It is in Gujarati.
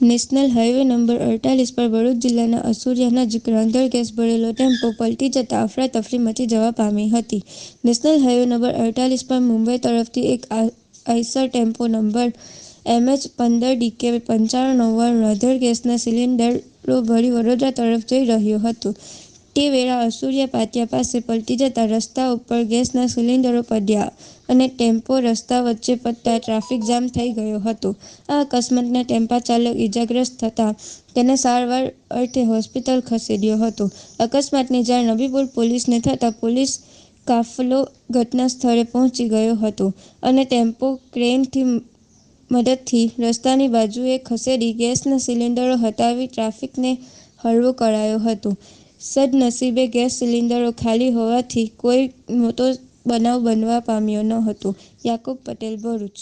નેશનલ હાઈવે નંબર અડતાલીસ પર ભરૂચ જિલ્લાના અસુરિયા નજીક રાંધણ ગેસ ભરેલો ટેમ્પો પલટી જતા અફરાતફરી મચી જવા પામી હતી. નેશનલ હાઈવે નંબર અડતાલીસ પર મુંબઈ તરફથી એક આઈસર ટેમ્પો નંબર એમએચ પંદર ડીકે પંચાણું નવ્વાણું રાંધણ ગેસના સિલિન્ડરો ભરી વડોદરા તરફ જઈ રહ્યો હતું. તે વેળા અસૂર્ય પાટિયા પાસે પલટી જતા રસ્તા ઉપર ગેસના સિલિન્ડરો પડ્યા અને ટેમ્પો રસ્તા વચ્ચે પડતા ટ્રાફિક જામ થઈ ગયો હતો. આ અકસ્માતના ટેમ્પા ચાલક ઇજાગ્રસ્ત થતા તેને સારવાર અર્થે હોસ્પિટલ ખસેડ્યો હતો. અકસ્માતની જાણ નબીપુર પોલીસને થતાં પોલીસ કાફલો ઘટના સ્થળે પહોંચી ગયો હતો અને ટેમ્પો ક્રેનથી મદદથી રસ્તાની બાજુએ ખસેડી ગેસના સિલિન્ડરો હટાવી ટ્રાફિકને હળવો કરાયો હતો. સદનસીબે ગેસ સિલિન્ડરો ખાલી હોવાથી કોઈ મોટો બનાવ બનવા પામ્યો ન હતો. યાકુબ પટેલ ભરૂચ.